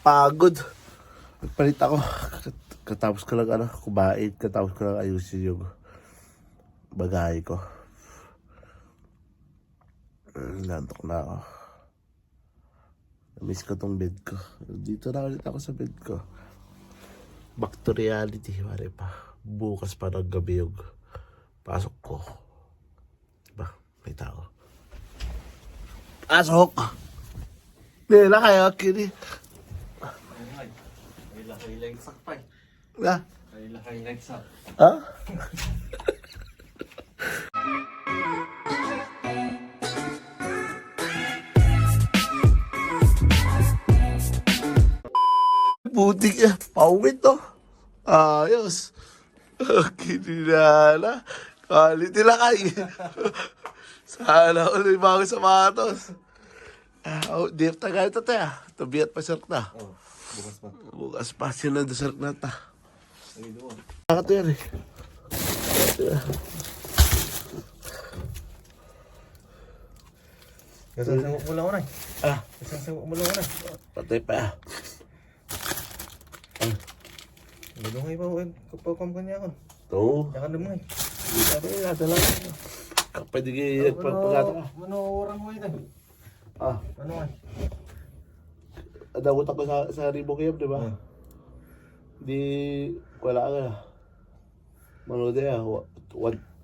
Pagod. Nagpalit ako. Katapos ko lang ano, kumain. Katapos ko lang ayusin yung bagay ko. Nantok na ako. Miss ko tong bed ko. Dito na ulit ako sa bed ko. Back to reality. Mare pa. Bukas pa ng gabi yung pasok ko. Diba? May tao. Pasok! Hindi na kayo, kini. Ay, lakay lang sa pa eh. Na? Ay, lakay lang sa. Ha? Putik eh. Pauwit to. Ayos. Kininala. Kalit nila kay. Sana ulit mga sapatos. Ah, oh, di tayo ito tayo. Tabiat pa sirk na. Oh, bukas pa. Bukas pa sila sirk na ta. Ay, doon. Bakit yan eh? Kasang sangok mo lang eh. Ah, Kasang sangok mo lang na. patay pa. Malungay pa ako eh. Kapag kam kanya ako. Ito. Saka lumay. Sabi nila, dala ko. Kapag di kayo nagpagpagata ka. Ano orang mo ito? Ah, Ano ay? Adawot ako sa, sa Ribo Kayab, di ba? Ah. Di, wala ka na. Mano di ah,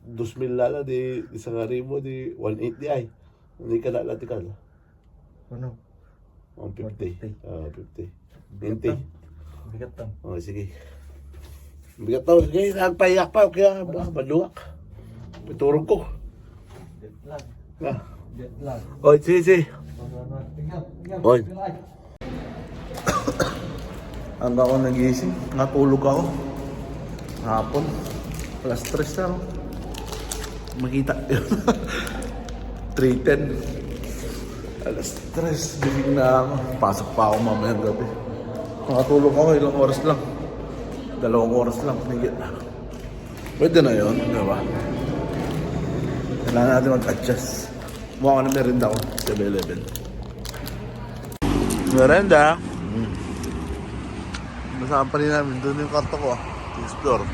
dos mil lala, di, di sa Ribo, di, 180 di ay. Hindi ka nalatikal. Ano? 150. 150. Ah, 50. Bigat 20. tam. Bigat tam. Oh, sige. Bigat tao, sige, nagpayak pa, kaya ba, maluwak. Piturog ko. Jet lag. Ah. Jet lag. Oh, sige, sige. Tingnan, tingnan. Oy. Hanggang ako nagising, natulog ako. Hapon. Alas 3 na. Makita yun. 3.10. Alas 3, gising na ako. Pasok pa ako mamayang gabi. Nakatulog ako ilang oras lang. Dalawang oras lang, higit na. Pwede na yun, di ba? Kailangan natin mag-adjust. Mukha ko na merinda ko, 7-Eleven. Merenda. Mm. Nasaan pa rin namin. Doon yung karto ko. ah. Explore.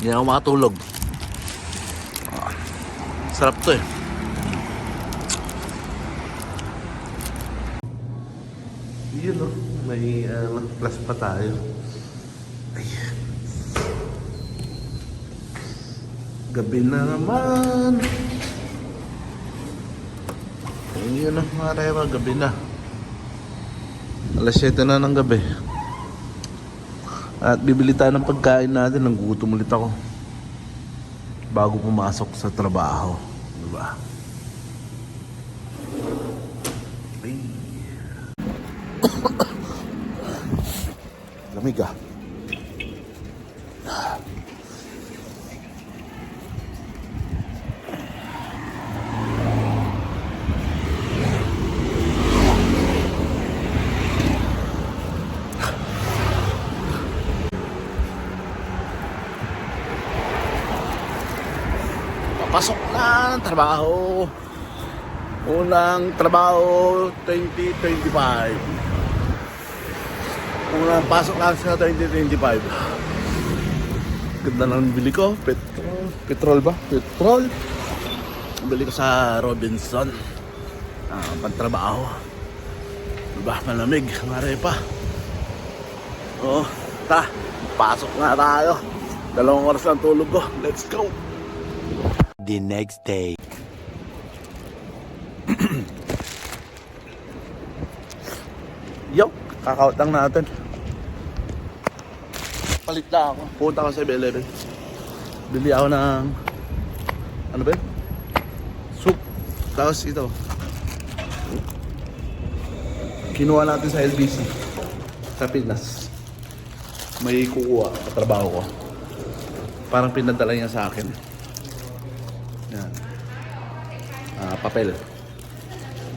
Hindi ako makatulog. Ah, sarap to eh. Yun oh. May uh, plus pa tayo. Ay. Gabi na naman. Ayun na mga rema, gabi na. Alas 7 na ng gabi. At bibili tayo ng pagkain natin, nanggutom ulit ako. Bago pumasok sa trabaho. Diba? Lamig ah. Papasok na ng trabaho. Unang trabaho 2025. Unang pasok lang sa 2025. Ganda ng bili ko. Petrol. Petrol ba? Petrol. Bili ko sa Robinson. Ah, pantrabaho. Diba? Malamig. Mare pa. Oh, ta. Pasok na tayo. Dalawang oras lang tulog ko. Let's go. The next day. Yo, kakaut lang natin. Palit na ako. Punta ako sa 7-Eleven. Bili ako ng... Ano ba yun? Soup. Tapos ito. Kinuha natin sa LBC. Sa Pinas. May kukuha. Katrabaho ko. Parang pinadala niya sa akin. Yan. Ah, papel.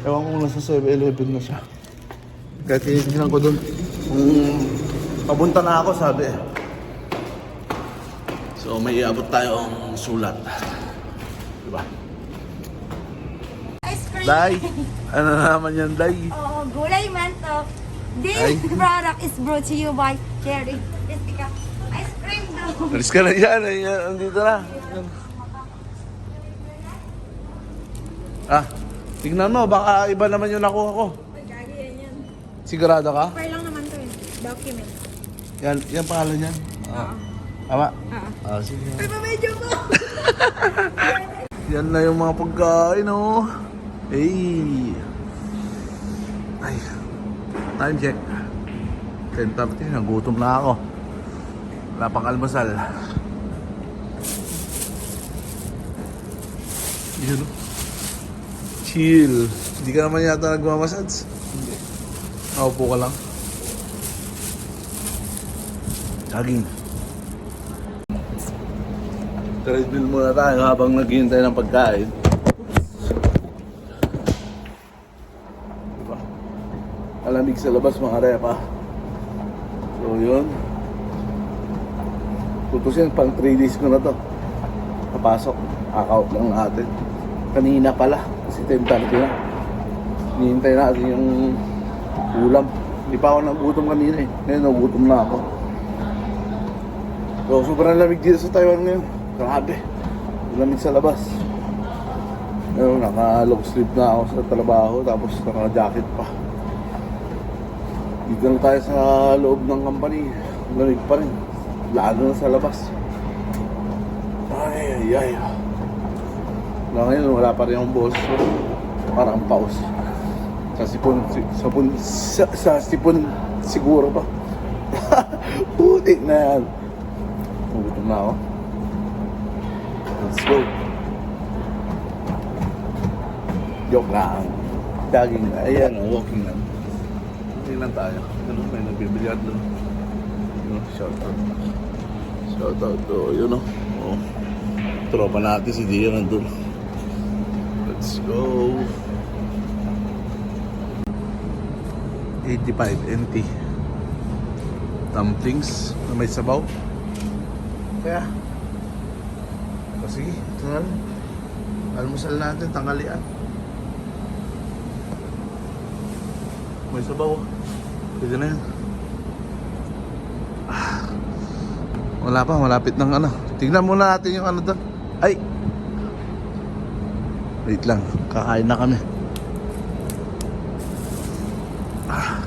Ewan ko kung nasa 7-Eleven na siya. Kahit tinitingnan ko doon. Kung papunta na ako, sabi eh. So may iabot tayong sulat. Diba? Ice cream. Day! Ano na naman yan, Day? Oo, gulay man to. Ay. This product is brought to you by Cherry. Jessica, ice cream daw. Alis ka na yan. Ayan, andito na. Yan. Ah, tignan mo. Baka iba naman yung nakuha ko. Gagi yan yan. Sigurado ka? Fire lang naman to eh. Document. Yan, yan pangalan yan. Ah. Tama? Ah. Ah, sige. Ay, medyo mo! Yan na yung mga pagkain, oh. Hey. Ay. Time check. 10.30, nagutom na ako. Wala pang almasal. Yun, oh. Chill. Hindi ka naman yata nagmamassage. Hindi. Nakaupo ka lang. Jogging. Treadmill muna tayo habang naghihintay ng pagkain. Diba? Alamig sa labas mga repa. So yun. Tutusin, pang 3 days ko na to. Papasok. Account lang natin. Kanina pala. Kasi 10.30 na. Hinihintay natin yung ulam. Hindi pa ako nagutom kanina eh. Ngayon nagutom na ako. So, sobrang lamig dito sa Taiwan ngayon. Grabe. Lamig sa labas. Ngayon, naka-long sleeve na ako sa trabaho. Tapos naka-jacket pa. Dito na tayo sa loob ng company. Lamig pa rin. Lalo na sa labas. Ay, ay, ay. Hanggang ngayon, wala pa rin yung boss. Parang pause. Sa sipon, si, sa, pun, sa, sa sipon siguro pa. Putik na yan. Gutom na ako. Let's go. Joke lang. Jogging na. Ayan, oh, walking lang. Walking lang tayo. Ano, may nagbibilyar doon. Yun, shout out. Shout out to, yun o. Oh. Tropa natin si Dio nandun. Let's go. 85 NT. Dumplings na may sabaw. Kaya, sige, ito na lang. Almusal natin, tanghalian. May sabaw. Pwede na yan. Ah. Wala pa, malapit ng ano. Tingnan muna natin yung ano doon. Ay! Wait lang, kakain na kami. Ah.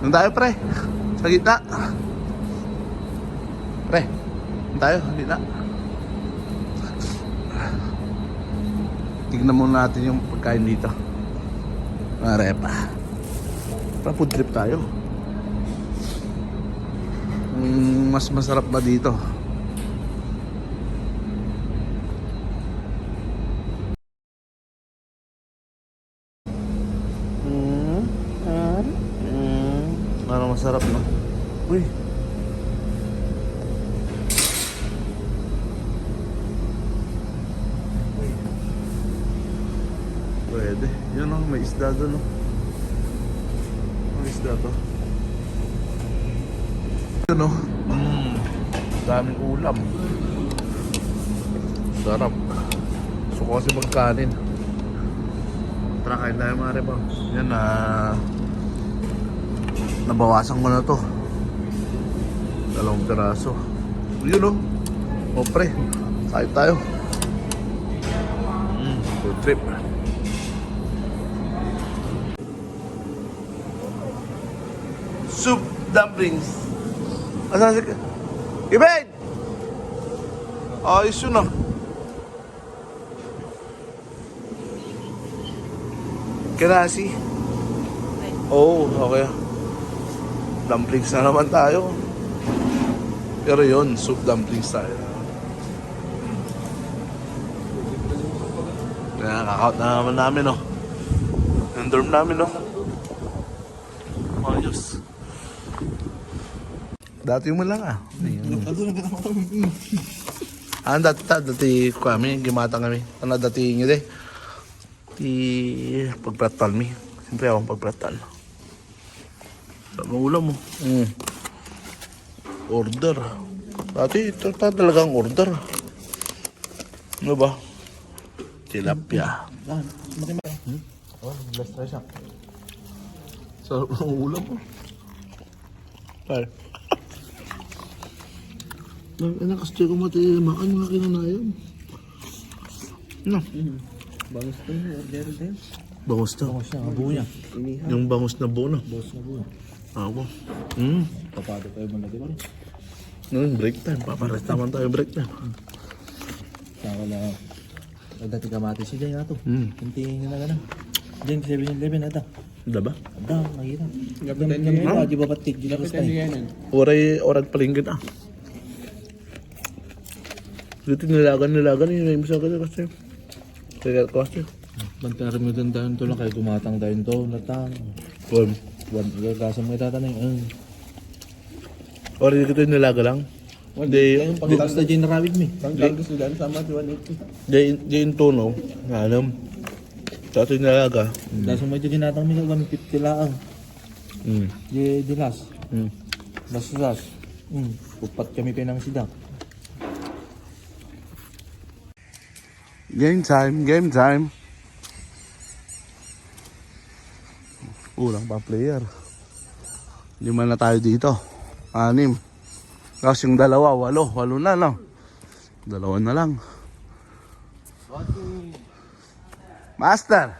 Doon tayo, pre. Sa gitna. Pre, doon tayo, sa gitna. Tignan muna natin yung pagkain dito. Mga repa. Pa food trip tayo. Mm, mas masarap ba dito? Masarap no? Uy, Pwede. Yun oh, may isda doon oh. May isda to. Yun oh. Mm, daming ulam. Sarap. Gusto ko kasi magkanin. Tara kain tayo mga repa. Yan na. Nabawasan ko na to. Dalawang piraso. Yun oh. O pre. Kain tayo. Mm, food trip. soup dumplings. Asan si... Ibig! Ayos yun ah. Kerasi. Oh, okay. Dumplings na naman tayo. Pero yun, soup dumplings tayo. Kaya kakaut na naman namin, oh. Yung dorm namin, oh. Ayos. Dati mo lang ah. Ah, dati dati kami, gimata kami. Ano dati nyo de? Di pagpratal mi. Siyempre akong pagpratal. Sa mga ulam mo. Mm. Order. Dati ito pa talagang order. Ano ba? Tilapia. Hmm? Oh, last try siya. Sarap ng ulam mo. Par. Nang ina kasi ko mati makan mga kinanayon. No. Bangus to yun, order din. Bangus to. Bangus siya, kabuo niya. Yung bangus na buo Boss na buo. Ako. Hmm. Papado tayo malaki pa rin. Noon, break time. Papares naman tayo break time. Saka wala. Dati kamati si Jay ato. Hmm. Kunti nga na ganun. Diyan, 7-Eleven ata. Diba? Ada, mahirap. Gapitan niya yun. Di ba patik? Gapitan niya yan. Oray, orat palinggit ah. Dito nilagan, nilagan yun. Yung isa kasi kasi. Kaya kasi. Bantara mo din tayo ito lang kayo tumatang tayo ito. Latang. Well, Wan, gagasa mo itatanay. Ang. oray dito yung nilaga lang. Di, Ayun, pagkakas na dyan narawid mo. Tanggal gusto dyan, sama 180. di, di yung tunaw. Alam. Sa yung nilaga. Dahil sa medyo ginatang nila 150 laang. Hmm. Di, di las. Hmm. Las las. Hmm. Upat kami pinang sidak. Game time, game time. Ulang pa player. Lima na tayo dito. Anim. Tapos yung dalawa, walo. Walo na, no? Dalawa na lang. Master!